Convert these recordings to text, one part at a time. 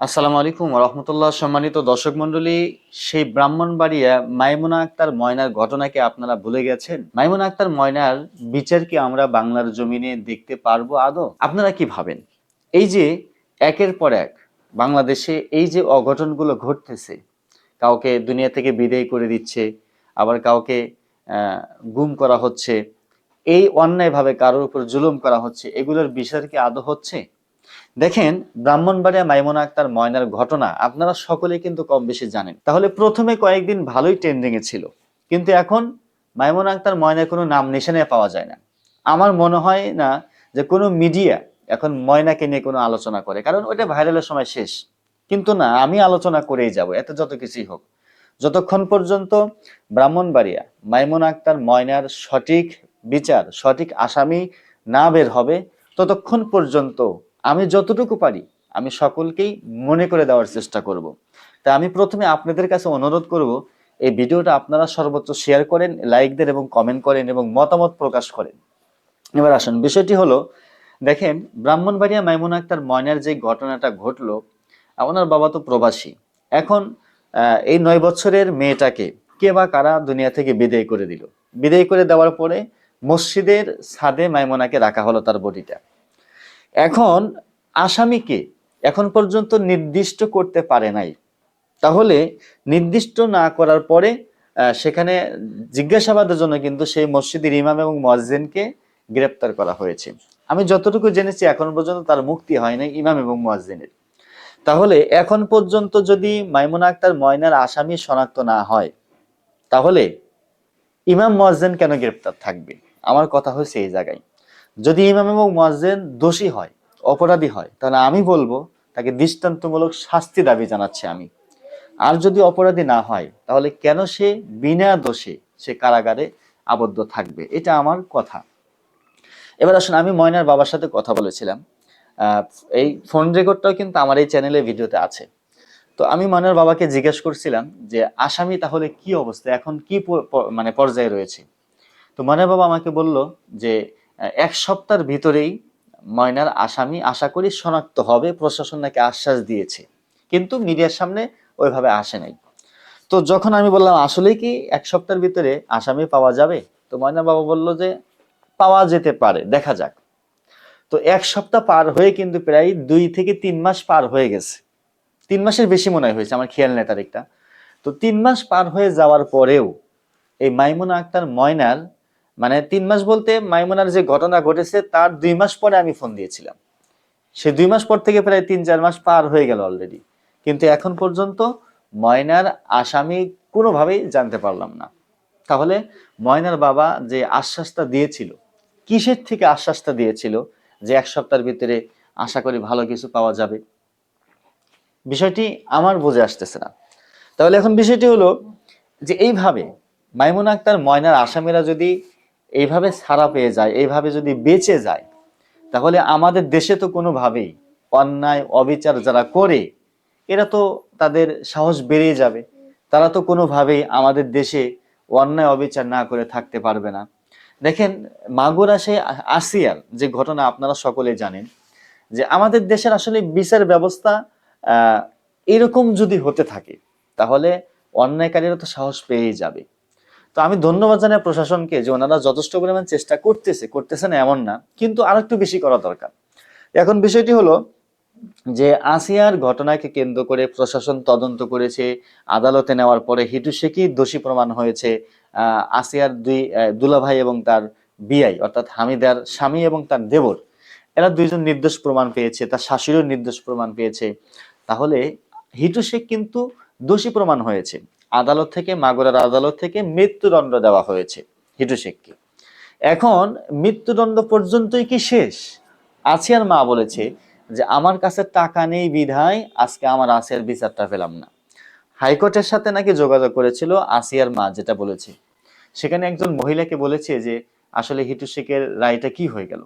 আসসালামু আলাইকুম রহমতুল্লাহ সম্মানিত দর্শক মন্ডলী সেই ব্রাহ্মণবাড়িয়া মাইমুনা আক্তার ময়নার ঘটনাকে আপনারা ভুলে গেছেন? মাইমুনা আক্তার ময়নার বিচার কি আমরা বাংলার জমিনে দেখতে পারব আদৌ? আপনারা কি ভাবেন? এই যে একের পর এক বাংলাদেশে এই যে অঘটনগুলো ঘটতেছে, কাউকে দুনিয়া থেকে বিদায় করে দিচ্ছে, আবার কাউকে গুম করা হচ্ছে, এই অন্যায়ভাবে কারোর উপর জুলুম করা হচ্ছে, এগুলোর বিচার কি আদৌ হচ্ছে? দেখেন, ব্রাহ্মণবাড়িয়া মাইমুনা আক্তার ময়নার ঘটনা আপনারা সকলে কিন্তু কম বেশি জানেন। তাহলে প্রথমে কয়েকদিন ভালোই ট্রেন্ডিং এ ছিল, কিন্তু এখন মাইমুনা আক্তার ময়নার কোনো নাম নিশানে পাওয়া যায় না। আমার মনে হয় না যে কোনো মিডিয়া এখন ময়নাকে নিয়ে কোনো আলোচনা করে, কারণ ওইটা ভাইরালের সময় শেষ। কিন্তু না, আমি আলোচনা করেই যাব, এত যত কিছুই হোক। যতক্ষণ পর্যন্ত ব্রাহ্মণবাড়িয়া মাইমুনা আক্তার ময়নার সঠিক বিচার, সঠিক আসামি না বের হবে, ততক্ষণ পর্যন্ত আমি যতটুকু পারি, আমি সকলকেই মনে করে দেওয়ার চেষ্টা করব। তা আমি প্রথমে আপনাদের কাছে অনুরোধ করব, এই ভিডিওটা আপনারা সর্বোচ্চ শেয়ার করেন লাইক দেন এবং কমেন্ট করেন এবং মতামত প্রকাশ করেন। এবার আসুন, বিষয়টি হলো, দেখেন, ব্রাহ্মণবাড়িয়া মাইমুন আক্তার ময়নার যে ঘটনাটা ঘটলো, ওনার বাবা তো প্রবাসী। এখন এই নয় বছরের মেয়েটাকে কে বা কারা দুনিয়া থেকে বিদায় করে দিল? বিদায় করে দেওয়ার পরে মসজিদের ছাদে মাইমোনাকে রাখা হলো তার বডিটা। এখন আসামিকে এখন পর্যন্ত নির্দিষ্ট করতে পারে নাই। তাহলে নির্দিষ্ট না করার পরে সেখানে জিজ্ঞাসাবাদের জন্য কিন্তু সেই মসজিদের ইমাম এবং মসজিদকে গ্রেপ্তার করা হয়েছে। আমি যতটুকু জেনেছি, এখন পর্যন্ত তার মুক্তি হয় নাই ইমাম এবং মসজিদের তাহলে এখন পর্যন্ত যদি মাইমুনা আক্তার ময়নার আসামি শনাক্ত না হয়, তাহলে ইমাম মসজিদ কেন গ্রেপ্তার থাকবে? আমার কথা হচ্ছে এই জায়গায়। যদি ইমাম এবং মসজিদ দোষী হয়, অপরাধী হয়, তাহলে আমি বলব তাকে দৃষ্টান্তমূলক শাস্তি দাবি জানাচ্ছি আমি। আর যদি অপরাধী না হয়, তাহলে কেন সে বিনা দোষে সে কারাগারে আবদ্ধ থাকবে? এটা আমার কথা। এবার আসুন, আমি ময়নার বাবার সাথে কথা বলেছিলাম। এই ফোন রেকর্ডটাও কিন্তু আমার এই চ্যানেলে ভিডিওতে আছে। তো আমি ময়নার বাবাকে জিজ্ঞেস করছিলাম যে, আসামি তাহলে কি অবস্থা? এখন কি মানে পর্যায়ে রয়েছে? তো ময়নার বাবা আমাকে বলল যে এক সপ্তাহের ভিতরেই ময়নার আসামি আশা করি শনাক্ত হবে, প্রশাসন নাকি আশ্বাস দিয়েছে। কিন্তু মিডিয়ার সামনে ওইভাবে আসে নাই। তো যখন আমি বললাম, আসলেই কি এক সপ্তাহের ভিতরে আসামি পাওয়া যাবে? তো ময়নার বাবা বলল যে, পাওয়া যেতে পারে, দেখা যাক। তো এক সপ্তাহ পার হয়ে কিন্তু প্রায় দুই থেকে তিন মাস পার হয়ে গেছে। তিন মাসের বেশি মনে হয় হয়েছে, আমার খেয়াল নেই তারিখটা তো তিন মাস পার হয়ে যাওয়ার পরেও এই মাইমুনা আক্তার ময়নার মানে তিন মাস বলতে মাইমুনার যে ঘটনা ঘটেছে, তার দুই মাস পরে আমি ফোন দিয়েছিলাম। সে দুই মাস পর থেকে প্রায় তিন, চার মাস পার হয়ে গেল অলরেডি কিন্তু এখন পর্যন্ত ময়নার আসামি কোনোভাবেই জানতে পারলাম না। তাহলে ময়নার বাবা যে আশ্বাসটা দিয়েছিল, কিসের থেকে আশ্বাসটা দিয়েছিল যে এক সপ্তাহের ভিতরে আশা করি ভালো কিছু পাওয়া যাবে? বিষয়টি আমার বুঝে আসতেছে না। তাহলে এখন বিষয়টি হলো যে এইভাবে মাইমুনা আক্তার ময়নার আসামিরা যদি এইভাবে ছাড়া পেয়ে যায়, এইভাবে যদি বেঁচে যায়, তাহলে আমাদের দেশে তো কোনোভাবেই অন্যায়, অবিচার যারা করে, এরা তো তাদের সাহস বেড়ে যাবে। তারা তো কোনোভাবেই আমাদের দেশে অন্যায়, অবিচার না করে থাকতে পারবে না। দেখেন, মাগুরা সে আসিয়ার যে ঘটনা আপনারা সকলে জানেন, যে আমাদের দেশের আসলে বিচার ব্যবস্থা এরকম যদি হতে থাকে, তাহলে অন্যায়কারীরা তো সাহস পেয়েই যাবে। তো আমি ধন্যবাদ জানাই প্রশাসনকে যে ওনারা যথেষ্ট পরিমাণ চেষ্টা করতেছে করতেছে না এমন না, কিন্তু আর একটু বেশি করা দরকার। এখন বিষয়টি হলো যে আসিয়ার ঘটনাকে কেন্দ্র করে প্রশাসন তদন্ত করেছে, আদালতে নেওয়ার পরে হিটু শেখই দোষী প্রমাণ হয়েছে আসিয়ার দুই দুলাভাই এবং তার বিআই, অর্থাৎ হামিদার স্বামী এবং তার দেবর। এরা দুইজন নির্দোষ প্রমাণ পেয়েছে, তার শাশুড়িও নির্দোষ প্রমাণ পেয়েছে। তাহলে হিটু শেখ কিন্তু দোষী প্রমাণ হয়েছে। আদালত থেকে, মাগুরার আদালত থেকে মৃত্যুদণ্ড দেওয়া হয়েছে। হিটু শেখকে এখন মৃত্যুদণ্ড পর্যন্তই কি শেষ? আসিয়ার মা বলেছে যে, আমার কাছে টাকা নেই বিধায়, আজকে আমার আসিয়ার বিচারটা পেলাম না। হাইকোর্টের সাথে নাকি যোগাযোগ করেছিল আসিয়ার মা, যেটা বলেছে। সেখানে একজন মহিলাকে বলেছে যে, আসলে হিটু শেখের রায়টা কি হয়ে গেল?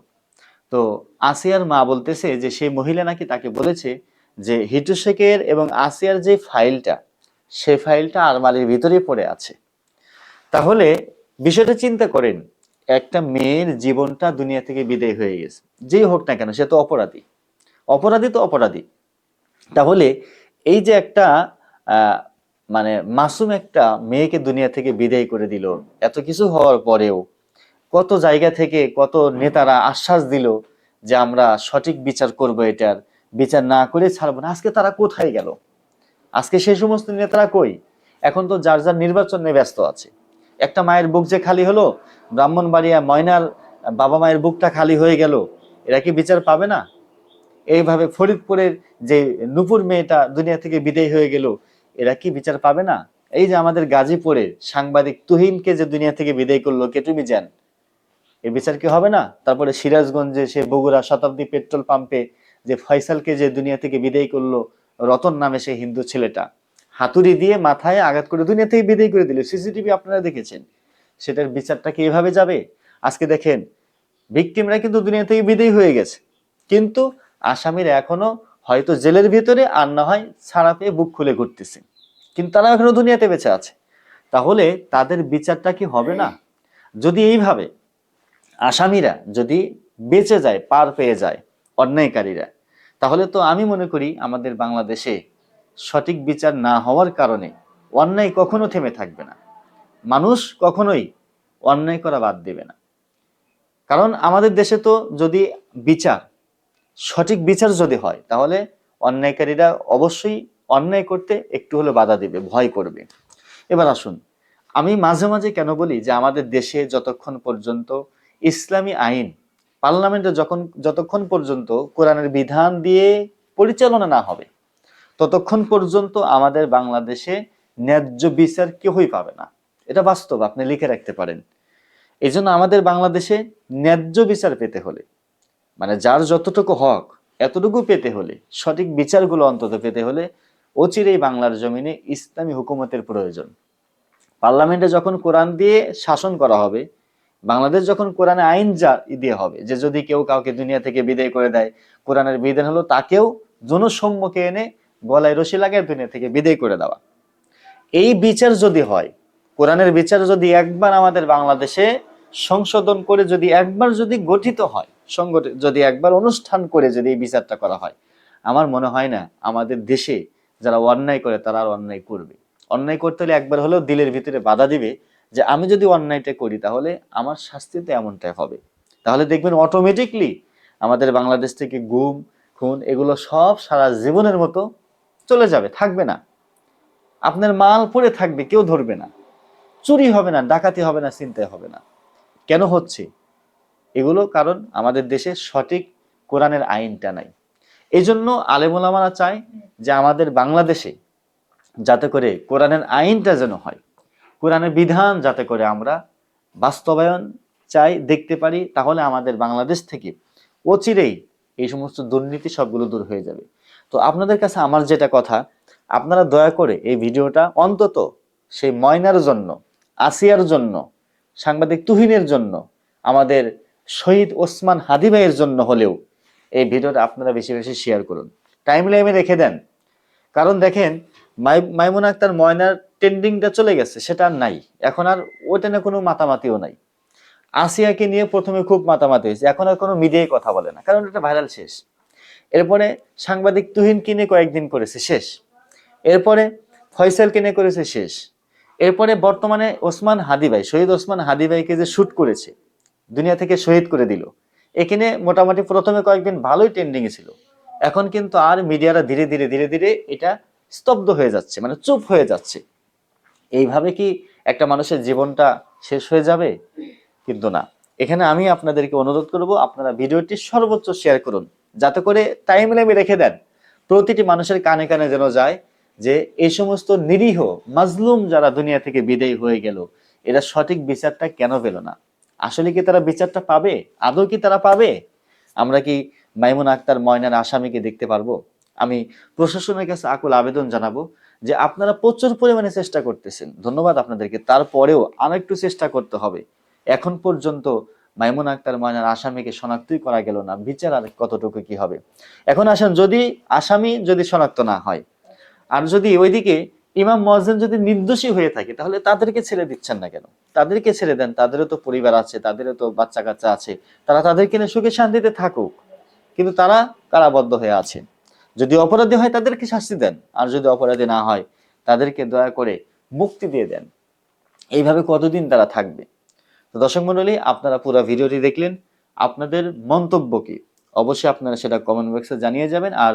তো আসিয়ার মা বলতেছে যে, সেই মহিলা নাকি তাকে বলেছে যে, হিটু শেখের এবং আসিয়ার যে ফাইলটা সে ফাইলটা আলমারির ভিতরে পড়ে আছে। তাহলে বিষয়টা চিন্তা করেন, একটা মেয়ের জীবনটা দুনিয়া থেকে বিদায় হয়ে গেছে। যেই হোক না কেন, সে তো অপরাধী। অপরাধী তো অপরাধী। তাহলে এই যে একটা মানে মাসুম একটা মেয়েকে দুনিয়া থেকে বিদায় করে দিল, এত কিছু হওয়ার পরেও কত জায়গা থেকে কত নেতারা আশ্বাস দিল যে আমরা সঠিক বিচার করব এটার, বিচার না করে ছাড়বো না। আজকে তারা কোথায় গেল? আজকে সেই সমস্ত নেতারা কই? এখন তো যার যার নির্বাচনে ব্যস্ত আছে। একটা মায়ের বুক যে খালি হলো, ব্রাহ্মণবাড়িয়া ময়নার বাবা মায়ের বুকটা খালি হয়ে গেল, এরা কি বিচার পাবে না? এইভাবে ফরিদপুরের যে নুপুর মেয়েটা দুনিয়া থেকে বিদায় হয়ে গেল, এরা কি বিচার পাবে না? এই যে আমাদের গাজীপুরের সাংবাদিক তুহিনকে যে দুনিয়া থেকে বিদায় করল কেটুমি যান এর বিচার কি হবে না? তারপরে সিরাজগঞ্জে সে বগুড়া শতাব্দী পেট্রোল পাম্পে যে ফয়সালকে যে দুনিয়া থেকে বিদায় করল রতন নামে সেই হিন্দু ছেলেটা। হাতুড়ি দিয়ে মাথায় আঘাত করে দুনিয়া থেকে বিদায় করে দিল। সিসিটিভি আপনারা দেখেছেন। সেটার বিচারটা কি এভাবে যাবে? আজকে দেখেন ভিকটিমরা কিন্তু দুনিয়া থেকে বিদায় হয়ে গেছে। কিন্তু আসামিরা এখনও হয়তো জেলের ভিতরে আর না হয় ছাড়া পেয়ে বুক খুলে ঘুরতেছে। কিন্তু তারা এখনও দুনিয়াতে বেঁচে আছে। তাহলে তাদের বিচারটা কি হবে না? যদি এইভাবে আসামিরা যদি বেঁচে যায়, পার পেয়ে যায়, অন্যায়কারীরা তাহলে তো আমি মনে করি আমাদের বাংলাদেশে সঠিক বিচার না হওয়ার কারণে অন্যায় কখনো থেমে থাকবে না। মানুষ কখনোই অন্যায় করা বাদ দেবে না। কারণ আমাদের দেশে তো যদি বিচার, সঠিক বিচার যদি হয়, তাহলে অন্যায়কারীরা অবশ্যই অন্যায় করতে একটু হলে বাধা দেবে, ভয় করবে। এবার আসুন, আমি মাঝে মাঝে কেন বলি যে আমাদের দেশে যতক্ষণ পর্যন্ত ইসলামী আইন পার্লামেন্টে যখন, যতক্ষণ পর্যন্ত কোরআনের বিধান দিয়ে পরিচালনা না হবে, ততক্ষণ পর্যন্ত আমাদের বাংলাদেশে ন্যায্য বিচার কেউই পাবে না। এটা বাস্তব, আপনি লিখে রাখতে পারেন। এই জন্য আমাদের বাংলাদেশে ন্যায্য বিচার পেতে হলে মানে যার যতটুকু হক, এতটুকু পেতে হলে, সঠিক বিচারগুলো অন্তত পেতে হলে অচিরেই বাংলার জমিনে ইসলামী হুকুমতের প্রয়োজন। পার্লামেন্টে যখন কোরআন দিয়ে শাসন করা হবে বাংলাদেশ যখন কোরআনে আইন যা দিয়ে হবে, যে যদি কেউ কাউকে দুনিয়া থেকে বিদায় করে দেয়, কোরআনের বিধান হলো তাকেও জনসম্মুখে এনে গলায় রশি লাগায় দুনিয়া থেকে বিদায় করে দেওয়া। এই বিচার যদি হয়, কোরআনের বিচার যদি একবার আমাদের বাংলাদেশে সংশোধন করে যদি একবার যদি গঠিত হয় সংগঠিত যদি একবার অনুষ্ঠান করে যদি এই বিচারটা করা হয়, আমার মনে হয় না আমাদের দেশে যারা অন্যায় করে তারা আর অন্যায় করবে। অন্যায় করতে হলে একবার হলেও দিলের ভিতরে বাধা দিবে যে আমি যদি অন্যায়টা করি, তাহলে আমার শাস্তি তো এমনটাই হবে। তাহলে দেখবেন অটোমেটিকলি আমাদের বাংলাদেশ থেকে গুম খুন, এগুলো সব সারা জীবনের মতো চলে যাবে, থাকবে না। আপনার মাল পড়ে থাকবে, কেউ ধরবে না। চুরি হবে না, ডাকাতি হবে না চিন্তায় হবে না। কেন হচ্ছে? এগুলো কারণ আমাদের দেশে সঠিক কোরআনের আইনটা নাই। এই জন্য আলেমুলামারা চায় যে আমাদের বাংলাদেশে যাতে করে কোরআনের আইনটা যেন হয়। কোরআনের বিধান যাতে করে আমরা বাস্তবায়ন চাই, দেখতে পারি, তাহলে আমাদের বাংলাদেশ থেকে অচিরেই এই সমস্ত দুর্নীতি সবগুলো দূর হয়ে যাবে। তো আপনাদের কাছে আমার যেটা কথা, আপনারা দয়া করে এই ভিডিওটা অন্তত সেই ময়নার জন্য, আসিয়ার জন্য, সাংবাদিক তুহিনের জন্য, আমাদের শহীদ ওসমান হাদি ভাইয়ের জন্য হলেও এই ভিডিওটা আপনারা বেশি বেশি শেয়ার করুন। টাইম লাইমে রেখে দেন। কারণ দেখেন, মাই- মাইমুন আক্তার ময়নার ট্রেন্ডিংটা চলে গেছে, সেটা আর নাই। এখন আর ওটা নিয়ে কোনো মাতামাতিও নাই। আসিয়াকে নিয়ে প্রথমে খুব মাতামাতি হয়েছে। এখন আর কোনো মিডিয়ায় কথা বলে না, কারণ এটা ভাইরাল শেষ। এরপরে সাংবাদিক তুহিন কিনে কয়েকদিন করেছে শেষ। এরপরে ফয়সাল কিনে করেছে শেষ। এরপরে বর্তমানে ওসমান হাদি ভাই, শহীদ ওসমান হাদি ভাইকে যে শ্যুট করেছে, দুনিয়া থেকে শহীদ করে দিল, এখানে মোটামুটি প্রথমে কয়েকদিন ভালোই ট্রেন্ডিং ছিল। এখন কিন্তু আর মিডিয়ারা ধীরে ধীরে ধীরে ধীরে এটা স্তব্ধ হয়ে যাচ্ছে মানে চুপ হয়ে যাচ্ছে। এইভাবে কি একটা মানুষের জীবনটা শেষ হয়ে যাবে? কিন্তু না। এখানে আমি আপনাদেরকে অনুরোধ করব, আপনারা ভিডিওটি সর্বোচ্চ শেয়ার করুন, যাতে করে টাইম লাইনে রেখে দেন। প্রতিটি মানুষের কানে কানে যেন যায় যে এই সমস্ত নিরীহ, মাজলুম যারা দুনিয়া থেকে বিদায় হয়ে গেল, এরা সঠিক বিচারটা কেন পেল না? আসলে কি তারা বিচারটা পাবে? আদৌ কি তারা পাবে? আমরা কি মাইমুন আক্তার ময়নার আসামিকে দেখতে পারব? আমি প্রশাসনের কাছে আকুল আবেদন জানাব যে আপনারা প্রচুর পরিমাণে চেষ্টা করতেছেন। ধন্যবাদ আপনাদেরকে। তারপরেও আরেকটু চেষ্টা করতে হবে। এখন পর্যন্ত মাইমুন আক্তার ময়নার আসামিকে শনাক্তই করা গেল না। বিচার আর কতটুকু কি হবে? এখন আসেন, যদি আসামি যদি শনাক্ত না হয়, আর যদি ওইদিকে ইমাম মহাজেন যদি নির্দোষী হয়ে থাকে, তাহলে তাদেরকে ছেড়ে দিচ্ছেন না কেন? তাদেরকে ছেড়ে দেন। তাদেরও তো পরিবার আছে, তাদেরও তো বাচ্চা কাচ্চা আছে। তারা তাদেরকে নিয়ে সুখে শান্তিতে থাকুক। কিন্তু তারা কারাবদ্ধ হয়ে আছে। যদি অপরাধী হয়, তাদেরকে শাস্তি দেন। আর যদি অপরাধী না হয়, তাদেরকে দয়া করে মুক্তি দিয়ে দেন। এইভাবে কতদিন তারা থাকবে? তো দর্শক মন্ডলী আপনারা পুরো ভিডিওটি দেখলেন। আপনাদের মন্তব্য কি? অবশ্যই আপনারা সেটা কমেন্ট বক্সে জানিয়ে যাবেন। আর